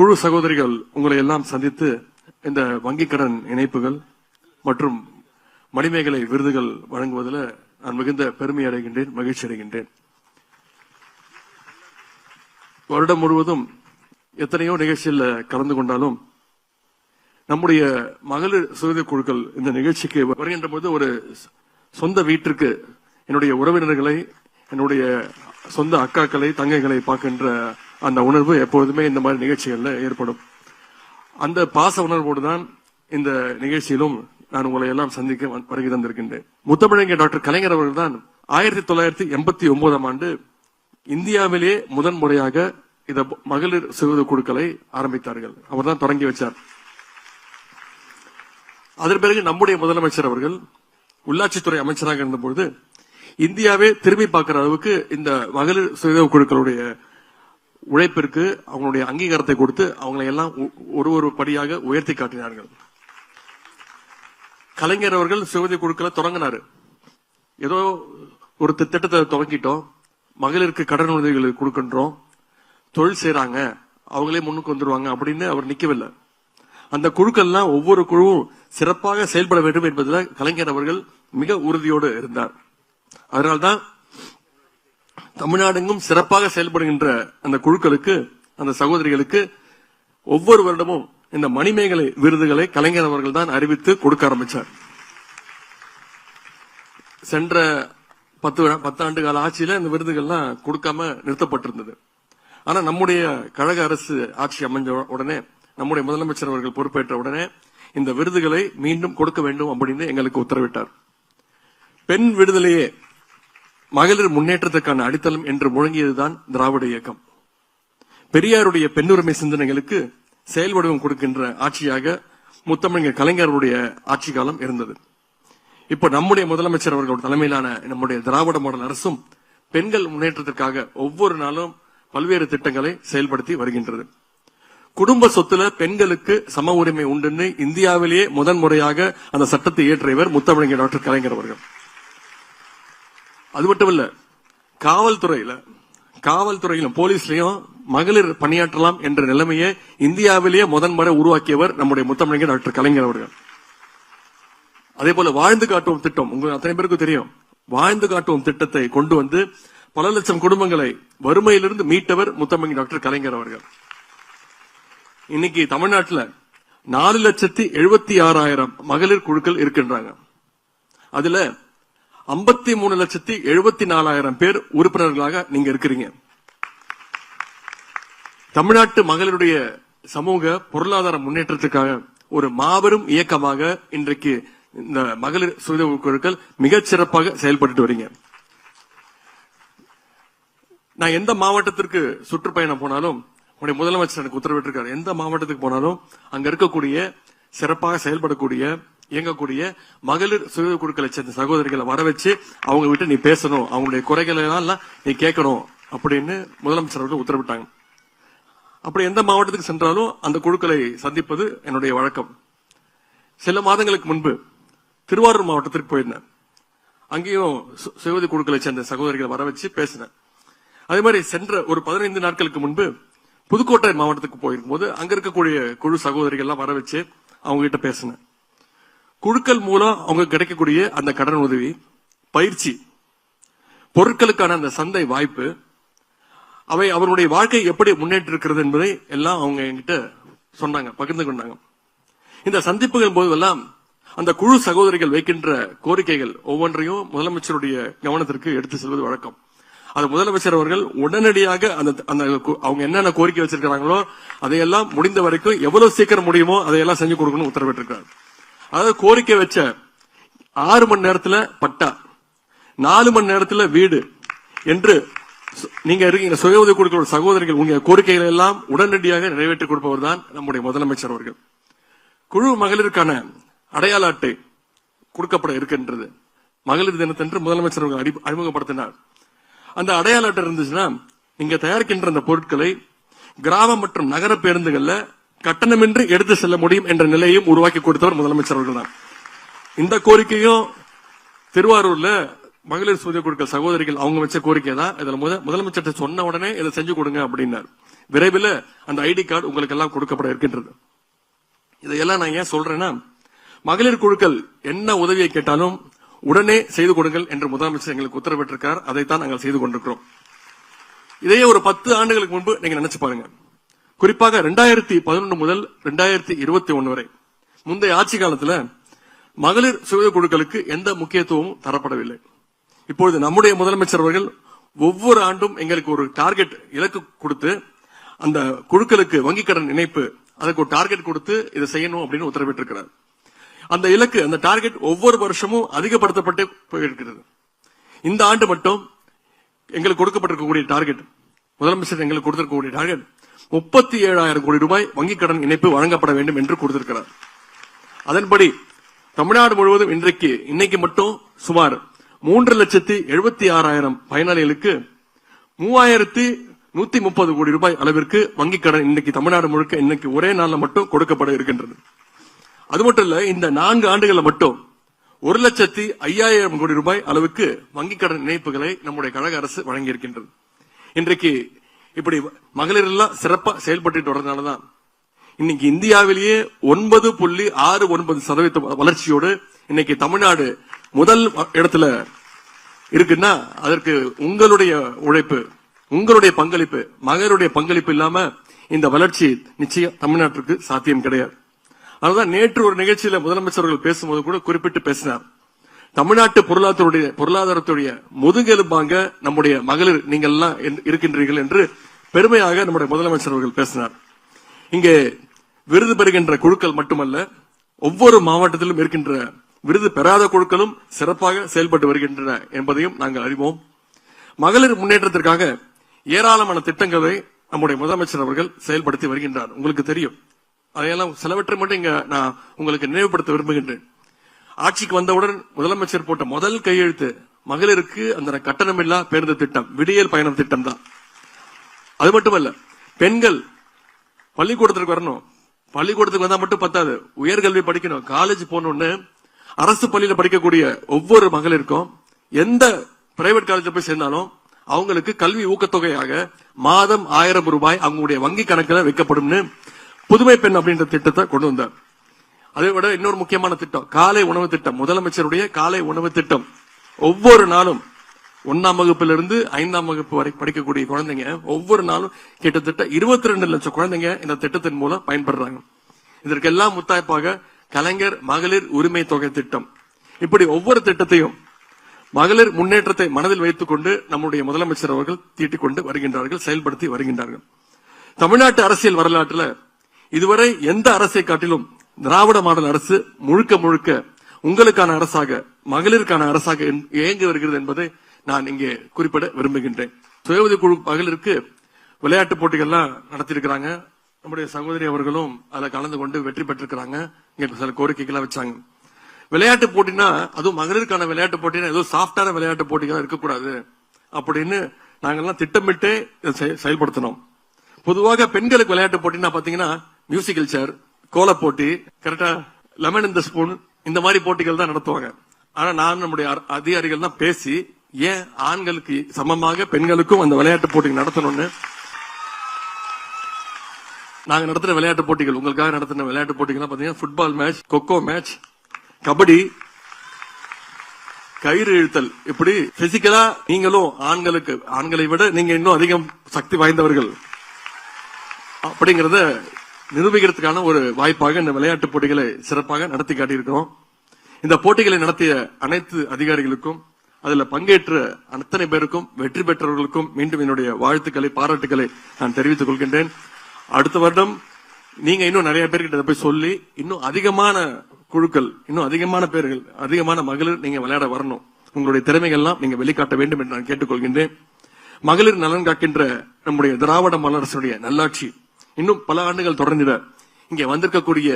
குழு சகோதரிகள் உங்களை எல்லாம் சந்தித்து இந்த வங்கிக் கடன் இணைப்புகள் மற்றும் மணிமேகலை விருதுகள் வழங்குவதில் நான் மிகுந்த பெருமை அடைகின்றேன் மகிழ்ச்சி அடைகின்றேன். வருடம் முழுவதும் எத்தனையோ நிகழ்ச்சியில் கலந்து கொண்டாலும் நம்முடைய மகளிர் சுதந்திர குழுக்கள் இந்த நிகழ்ச்சிக்கு வருகின்ற போது ஒரு சொந்த வீட்டிற்கு என்னுடைய உறவினர்களை என்னுடைய சொந்த அக்காக்களை தங்கைகளை பார்க்கின்ற அந்த உணர்வு எப்பொழுதுமே இந்த மாதிரி நிகழ்ச்சிகளில் ஏற்படும். அந்த பாச உணர்வோடு தான் இந்த நிகழ்ச்சியிலும் நான் உங்களை எல்லாம் சந்திக்க வருகை தந்திருக்கின்றேன். முத்தமிழங்க டாக்டர் கலைஞர் அவர்கள் தான் ஆயிரத்தி தொள்ளாயிரத்தி எண்பத்தி ஒன்பதாம் ஆண்டு இந்தியாவிலே முதன் முறையாக இந்த மகளிர் சிறுவது குழுக்களை ஆரம்பித்தார்கள். அவர்தான் தொடங்கி வச்சார். அதன் பிறகு நம்முடைய முதலமைச்சர் அவர்கள் உள்ளாட்சித்துறை அமைச்சராக இருந்தபொழுது இந்தியாவே திரும்பி பார்க்கிற அளவுக்கு இந்த மகளிர் சுய குழுக்களுடைய உழைப்பிற்கு அவங்களுடைய அங்கீகாரத்தை கொடுத்து அவங்களை எல்லாம் ஒ- ஒரு ஒரு படியாக உயர்த்தி காட்டினார்கள். கலைஞர் அவர்கள் சுயதி குழுக்களை தொடங்கினார். ஏதோ ஒரு திட்டத்தை துவங்கிட்டோம் மகளிருக்கு கடன் உதவிகளை கொடுக்கின்றோம். தொழில் செய்யறாங்க அவங்களே முன்னுக்கு வந்துருவாங்க அப்படின்னு அவர் நிக்கவில்லை. அந்த குழுக்கள்லாம் ஒவ்வொரு குழுவும் சிறப்பாக செயல்பட வேண்டும் என்பதில் கலைஞர் அவர்கள் மிக உறுதியோடு இருந்தார். அதனால்தான் தமிழ்நாடெங்கும் சிறப்பாக செயல்படுகின்ற அந்த குழுக்களுக்கு அந்த சகோதரிகளுக்கு ஒவ்வொரு வருடமும் இந்த மணிமேகலை விருதுகளை கலைஞர் அவர்கள் தான் அறிவித்து கொடுக்க ஆரம்பிச்சார். சென்ற பத்து பத்தாண்டு கால ஆட்சியில இந்த விருதுகள்லாம் கொடுக்காம நிறுத்தப்பட்டிருந்தது. ஆனா நம்முடைய கழக அரசு ஆட்சி அமைஞ்ச உடனே நம்முடைய முதலமைச்சர் அவர்கள் பொறுப்பேற்ற உடனே இந்த விருதுகளை மீண்டும் கொடுக்க வேண்டும் அப்படின்னு எங்களுக்கு உத்தரவிட்டார். பெண் விடுதலையே மகளிர் முன்னேற்றத்துக்கான அடித்தளம் என்று முழங்கியதுதான் திராவிட இயக்கம். பெரியாருடைய பெண்ணுரிமை சிந்தனைகளுக்கு செயல்வடிவம் கொடுக்கின்ற ஆட்சியாக முத்தமிழர் கலைஞருடைய ஆட்சி காலம் இருந்தது. இப்ப நம்முடைய முதலமைச்சர் அவர்களோட தலைமையிலான நம்முடைய திராவிட மாடல் அரசும் பெண்கள் முன்னேற்றத்திற்காக ஒவ்வொரு நாளும் பல்வேறு திட்டங்களை செயல்படுத்தி வருகின்றது. குடும்ப சொத்துல பெண்களுக்கு சம உரிமை உண்டுன்னு இந்தியாவிலேயே முதன் முறையாக அந்த சட்டத்தை இயற்றியவர் முத்தமிழர் டாக்டர் கலைஞர் அவர்கள். அது மட்டும் இல்ல காவல்துறையில காவல்துறையிலும் போலீஸ்லயும் மகளிர் பணியாற்றலாம் என்ற நிலைமையை இந்தியாவிலேயே முதன்முறை உருவாக்கியவர் நம்முடைய முத்தமிழர் டாக்டர் கலைஞர் அவர்கள். அதே போல வாழ்ந்து காட்டுவோம் திட்டம் உங்களுக்கு அத்தனை பேருக்கும் தெரியும். வாழ்ந்து காட்டுவோம் திட்டத்தை கொண்டு வந்து பல லட்சம் குடும்பங்களை வறுமையிலிருந்து மீட்டவர் முத்தமிழ் டாக்டர் கலைஞர் அவர்கள். இன்னைக்கு தமிழ்நாட்டில் நாலு லட்சத்தி எழுபத்தி ஆறாயிரம் மகளிர் குழுக்கள் இருக்கின்றாங்க. அதுல ஐம்பத்தி மூணு லட்சத்தி எழுபத்தி நாலாயிரம் பேர் உறுப்பினர்களாக நீங்க இருக்கிறீங்க. தமிழ்நாட்டு மகளிருடைய சமூக பொருளாதார முன்னேற்றத்துக்காக ஒரு மாபெரும் இயக்கமாக இன்றைக்கு இந்த மகளிர் சுய குழுக்கள் மிகச் சிறப்பாக செயல்பட்டு வரீங்க. நான் எந்த மாவட்டத்திற்கு சுற்றுப்பயணம் போனாலும் உடைய முதலமைச்சர் எனக்கு உத்தரவிட்டிருக்காரு. எந்த மாவட்டத்துக்கு போனாலும் அங்க இருக்கக்கூடிய சிறப்பாக செயல்படக்கூடிய இயங்கக்கூடிய மகளிர் சுய குழுக்களை சேர்ந்த சகோதரிகளை வர வச்சு அவங்க விட்டு நீ பேசணும் அவங்களுடைய குறைகளை எல்லாம் நீ கேட்கணும் அப்படின்னு முதலமைச்சர் அவர்கள் உத்தரவிட்டாங்க. அப்படி எந்த மாவட்டத்துக்கு சென்றாலும் அந்த குழுக்களை சந்திப்பது என்னுடைய வழக்கம். சில மாதங்களுக்கு முன்பு திருவாரூர் மாவட்டத்திற்கு போயிருந்தேன். அங்கேயும் சு- குழுக்களை சேர்ந்த சகோதரிகளை வர வச்சு பேசினேன். அதே மாதிரி சென்ற ஒரு பதினைந்து நாட்களுக்கு முன்பு புதுக்கோட்டை மாவட்டத்துக்கு போயிருக்கும் போது அங்க இருக்கக்கூடிய குழு சகோதரிகள்லாம் வர வச்சு அவங்க கிட்ட பேசினேன். குழுக்கள் மூலம் அவங்க கிடைக்கக்கூடிய அந்த கடன் உதவி பயிற்சி பொருட்களுக்கான அந்த சந்தை வாய்ப்பு அவை அவருடைய வாழ்க்கை எப்படி முன்னேற்றி இருக்கிறது என்பதை எல்லாம் அவங்க என்கிட்ட சொன்னாங்க பகிர்ந்து கொண்டாங்க. இந்த சந்திப்புகள் போதெல்லாம் அந்த குழு சகோதரிகள் வைக்கின்ற கோரிக்கைகள் ஒவ்வொன்றையும் முதலமைச்சருடைய கவனத்திற்கு எடுத்து செல்வது வழக்கம். அது முதலமைச்சர் அவர்கள் உடனடியாக அந்த அந்த அவங்க என்னென்ன கோரிக்கை வச்சிருக்கிறாங்களோ அதையெல்லாம் முடிந்த வரைக்கும் எவ்வளவு சீக்கிரம் முடியுமோ அதையெல்லாம் செஞ்சு கொடுக்கணும்னு உத்தரவிட்டிருக்கிறார். அதாவது கோரிக்கை வச்ச ஆறு மணி நேரத்துல பட்டா நாலு மணி நேரத்துல வீடு என்று சு- நீங்க இருக்கீங்க சுய உதவி குழுக்களோட சகோதரிகள் உங்க கோரிக்கைகள் எல்லாம் உடனடியாக நிறைவேற்றி கொடுப்பவர் தான் நம்முடைய முதலமைச்சர் அவர்கள். குழு மகளிருக்கான அடையாள அட்டை கொடுக்கப்பட இருக்கின்றது. மகளிர் தினத்தன்று முதலமைச்சர் அவர்கள் அறி- அறிமுகப்படுத்தினார். அந்த அடையாள அட்டை இருந்துச்சுன்னா நீங்க தயாரிக்கின்ற அந்த பொருட்களை கிராம மற்றும் நகர பேருந்துகள்ல கட்டணமின்றி எடுத்து செல்ல முடியும் என்ற நிலையும் உருவாக்கி கொடுத்தவர் முதலமைச்சர் அவர்கள் தான் இந்த கோரிக்கையும் திருவாரூர்ல மகளிர் சுய குழுக்கள் சகோதரிகள் அவங்க வச்ச கோரிக்கை தான். இதுல முத முதலமைச்சர் சொன்ன உடனே இதை செஞ்சு கொடுங்க அப்படின்னார். விரைவில் அந்த ஐடி கார்டு உங்களுக்கு எல்லாம் கொடுக்கப்பட இருக்கின்றது. இதையெல்லாம் நான் ஏன் சொல்றேன்னா மகளிர் குழுக்கள் என்ன உதவியை கேட்டாலும் உடனே செய்து கொடுங்கள் என்று முதலமைச்சர் எங்களுக்கு உத்தரவிட்டிருக்கார். அதைத்தான் நாங்கள் செய்து கொண்டிருக்கிறோம். இதையே ஒரு பத்து ஆண்டுகளுக்கு முன்பு நீங்க நினைச்சு பாருங்க. குறிப்பாக ரெண்டாயிரத்தி பதினொன்று முதல் ரெண்டாயிரத்தி இருபத்தி ஒன்று வரை. முந்தைய ஆட்சி காலத்தில் மகளிர் சுய குழுக்களுக்கு எந்த முக்கியத்துவமும் தரப்படவில்லை. இப்பொழுது நம்முடைய முதலமைச்சர் அவர்கள் ஒவ்வொரு ஆண்டும் எங்களுக்கு ஒரு டார்கெட் இலக்கு கொடுத்து அந்த குழுக்களுக்கு வங்கிக் கடன் இணைப்பு அதுக்கு ஒரு டார்கெட் கொடுத்து இதை செய்யணும் அப்படின்னு உத்தரவிட்டிருக்கிறார். அந்த இலக்கு அந்த டார்கெட் ஒவ்வொரு வருஷமும் அதிகப்படுத்தப்பட்டு போயிருக்கிறது. இந்த ஆண்டு மட்டும் எங்களுக்கு கொடுக்கப்பட்டிருக்கக்கூடிய டார்கெட் முதலமைச்சர் எங்களுக்கு கொடுத்திருக்கக்கூடிய டார்கெட் முப்பத்தி ஏழாயிரம் கோடி ரூபாய் வங்கிக் கடன் இணைப்பு வழங்கப்பட வேண்டும் என்று கொடுத்திருக்கிறார். அதன்படி தமிழ்நாடு முழுவதும் இன்றைக்கு இன்னைக்கு மட்டும் சுமார் மூன்று லட்சத்தி எழுபத்தி ஆறாயிரம் பயனாளிகளுக்கு மூவாயிரத்தி நூத்தி முப்பது கோடி ரூபாய் அளவிற்கு வங்கிக் கடன் இன்னைக்கு தமிழ்நாடு முழுக்க இன்னைக்கு ஒரே நாள்ல மட்டும் கொடுக்கப்பட இருக்கின்றது. அது மட்டும் இல்ல இந்த நான்கு ஆண்டுகளில் மட்டும் ஒரு லட்சத்தி ஐயாயிரம் கோடி ரூபாய் அளவுக்கு வங்கிக் கடன் இணைப்புகளை நம்முடைய கழக அரசு வழங்கியிருக்கின்றது. இன்றைக்கு இப்படி மகளிர் எல்லாம் சிறப்பா செயல்பட்டு வரதுனாலதான் இன்னைக்கு இந்தியாவிலேயே ஒன்பது புள்ளி ஆறு ஒன்பது சதவீத வளர்ச்சியோடு இன்னைக்கு தமிழ்நாடு முதல் இடத்துல இருக்குன்னா அதற்கு உங்களுடைய உழைப்பு உங்களுடைய பங்களிப்பு மகளிருடைய பங்களிப்பு இல்லாம இந்த வளர்ச்சி நிச்சயம் தமிழ்நாட்டிற்கு சாத்தியம் கிடையாது. அதுதான் நேற்று ஒரு நிகழ்ச்சியில முதலமைச்சர்கள் பேசும்போது கூட குறிப்பிட்டு பேசினார். தமிழ்நாட்டு பொருளாதாரத்துடைய பொருளாதாரத்துடைய முதுகெலும்பாங்க நம்முடைய மகளிர் நீங்கள் எல்லாம் இருக்கின்றீர்கள் என்று பெருமையாக நம்முடைய முதலமைச்சர் அவர்கள் பேசினார். இங்கே விருது பெறுகின்ற குழுக்கள் மட்டுமல்ல ஒவ்வொரு மாவட்டத்திலும் இருக்கின்ற விருது பெறாத குழுக்களும் சிறப்பாக செயல்பட்டு வருகின்றன என்பதையும் நாங்கள் அறிவோம். மகளிர் முன்னேற்றத்திற்காக ஏராளமான திட்டங்களை நம்முடைய முதலமைச்சர் அவர்கள் செயல்படுத்தி வருகின்றார். உங்களுக்கு தெரியும். அதையெல்லாம் சிலவற்றை மட்டும் இங்க நான் உங்களுக்கு நினைவுபடுத்த விரும்புகின்றேன். ஆட்சிக்கு வந்தவுடன் முதலமைச்சர் போட்ட முதல் கையெழுத்து மகளிருக்கு அந்த கட்டணமில்லா பேருந்து திட்டம் விடியல் பயணம் திட்டம் தான் அது மட்டுமல்ல பெண்கள் பள்ளிக்கூடத்திற்கு வரணும். பள்ளிக்கூடத்துக்கு வந்தா மட்டும் பத்தாது. உயர்கல்வி படிக்கணும். காலேஜ் போகணும்னு அரசு பள்ளியில படிக்கக்கூடிய ஒவ்வொரு மகளிருக்கும் எந்த பிரைவேட் காலேஜ் போய் சேர்ந்தாலும் அவங்களுக்கு கல்வி ஊக்கத்தொகையாக மாதம் ஆயிரம் ரூபாய் அவங்களுடைய வங்கி கணக்கில் வைக்கப்படும் புதுமை பெண் அப்படின்ற திட்டத்தை கொண்டு வந்தார். அதை விட இன்னொரு முக்கியமான திட்டம் காலை உணவு திட்டம். முதலமைச்சருடைய காலை உணவு திட்டம். ஒவ்வொரு நாளும் ஒன்னாம் வகுப்பிலிருந்து ஐந்தாம் வகுப்பு வரை படிக்கக்கூடிய குழந்தைங்க ஒவ்வொரு நாளும் கிட்டத்தட்ட இருபத்தி ரெண்டு லட்சம் குழந்தைங்க இந்த திட்டத்தின் மூலம் பயன்படுறாங்க. இதற்கெல்லாம் முத்தாய்ப்பாக கலைஞர் மகளிர் உரிமை தொகை திட்டம். இப்படி ஒவ்வொரு திட்டத்தையும் மகளிர் முன்னேற்றத்தை மனதில் வைத்துக் கொண்டு நம்முடைய முதலமைச்சர் அவர்கள் தீட்டிக் கொண்டு வருகின்றார்கள் செயல்படுத்தி வருகின்றார்கள். தமிழ்நாட்டு அரசியல் வரலாற்றில் இதுவரை எந்த அரசை காட்டிலும் திராவிட மாடல் அரசு முழுக்க முழுக்க உங்களுக்கான அரசாக மகளிருக்கான அரசாக இயங்கி வருகிறது என்பதை நான் இங்கே குறிப்பிட விரும்புகின்றேன். சுய குழு மகளிருக்கு விளையாட்டு போட்டிகள்லாம் நடத்தியிருக்கிறாங்க. நம்முடைய சகோதரி அவர்களும் அதில் கலந்து கொண்டு வெற்றி பெற்றிருக்கிறாங்க. இங்க சில கோரிக்கைகள்லாம் வச்சாங்க. விளையாட்டு போட்டினா அதுவும் மகளிருக்கான விளையாட்டு போட்டினா ஏதோ சாஃப்டான விளையாட்டு போட்டிகள் இருக்கக்கூடாது. அப்படின்னு நாங்கள்லாம் திட்டமிட்டே இதை செயல்படுத்தினோம். பொதுவாக பெண்களுக்கு விளையாட்டு போட்டினா பாத்தீங்கன்னா மியூசிக்கல் சேர் கோல போட்டி கரெக்டா லெமன் இந்த ஸ்பூன் இந்த மாதிரி போட்டிகள் தான் நடத்துவாங்க. ஆனா நான் நம்முடைய அதிகாரிகள் தான் பேசி ஏன் ஆண்களுக்கு சமமாக பெண்களுக்கும் அந்த விளையாட்டு போட்டி நடத்தணும்னு? நாங்க நடத்தின விளையாட்டு போட்டிகள் உங்களுக்காக நடத்தின விளையாட்டு போட்டிகள் பாத்தீங்கன்னா football match kho kho match kabaddi கயிறு இழுத்தல். இப்படி பிசிக்கலா நீங்களும் ஆண்களுக்கு ஆண்களை விட நீங்க இன்னும் அதிகம் சக்தி வாய்ந்தவர்கள். அப்படிங்கறத நிரூபிக்கிறதுக்கான ஒரு வாய்ப்பாக இந்த விளையாட்டு போட்டிகளை சிறப்பாக நடத்தி காட்டியிருக்கிறோம். இந்த போட்டிகளை நடத்திய அனைத்து அதிகாரிகளுக்கும் அதுல பங்கேற்ற அத்தனை பேருக்கும் வெற்றி பெற்றவர்களுக்கும் மீண்டும் என்னுடைய வாழ்த்துக்களை பாராட்டுக்களை நான் தெரிவித்துக் கொள்கின்றேன். அடுத்த வருடம் நீங்க இன்னும் நிறைய பேர்கிட்ட போய் சொல்லி இன்னும் அதிகமான குழுக்கள் இன்னும் அதிகமான பேர்கள் அதிகமான மகளிர் நீங்க விளையாட வரணும். உங்களுடைய திறமைகள்லாம் நீங்க வெளிக்காட்ட வேண்டும் என்று நான் கேட்டுக்கொள்கின்றேன். மகளிர் நலன் காக்கின்ற நம்முடைய திராவிட மலரசுடைய நல்லாட்சி இன்னும் பல ஆண்டுகள் தொடர்ந்திட இங்கே வந்திருக்கக்கூடிய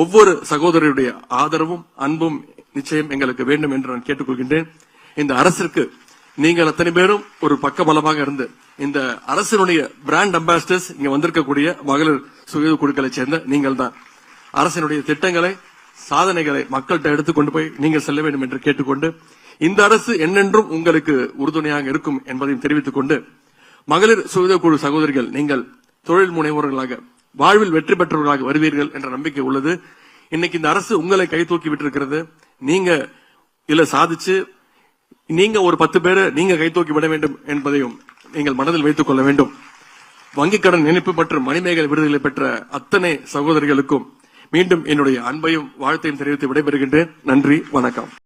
ஒவ்வொரு சகோதரருடைய ஆதரவும் அன்பும் நிச்சயம் எங்களுக்கு வேண்டும் என்று நான் கேட்டுக்கொள்கின்றேன். இந்த அரசிற்கு நீங்கள் அத்தனை பேரும் ஒரு பக்கபலமாக இருந்து இந்த அரசினுடைய பிராண்ட் அம்பாசிடர்ஸ் இங்க வந்திருக்கக்கூடிய மகளிர் சுய குழுக்களை சேர்ந்த நீங்கள் தான். அரசினுடைய திட்டங்களை சாதனைகளை மக்கள்கிட்ட எடுத்து கொண்டு போய் நீங்கள் செல்ல வேண்டும் என்று கேட்டுக்கொண்டு இந்த அரசு என்னென்றும் உங்களுக்கு உறுதுணையாக இருக்கும் என்பதையும் தெரிவித்துக் கொண்டு மகளிர் சுய குழு சகோதரிகள் நீங்கள் தொழில் முனைவோர்களாக வாழ்வில் வெற்றி பெற்றவர்களாக வருவீர்கள் என்ற நம்பிக்கை உள்ளது. இன்னைக்கு இந்த அரசு உங்களை கை தூக்கி விட்டிருக்கிறது. நீங்க இதுல சாதிச்சு நீங்க ஒரு பத்து பேரை நீங்க கை தூக்கி விட வேண்டும் என்பதையும் நீங்கள் மனதில் வைத்துக் கொள்ள வேண்டும். வங்கிக் கடன் இணைப்பு மற்றும் மணிமேகலை விருதுகளை பெற்ற அத்தனை சகோதரிகளுக்கும் மீண்டும் என்னுடைய அன்பையும் வாழ்த்தையும் தெரிவித்து விடைபெறுகின்றேன். நன்றி வணக்கம்.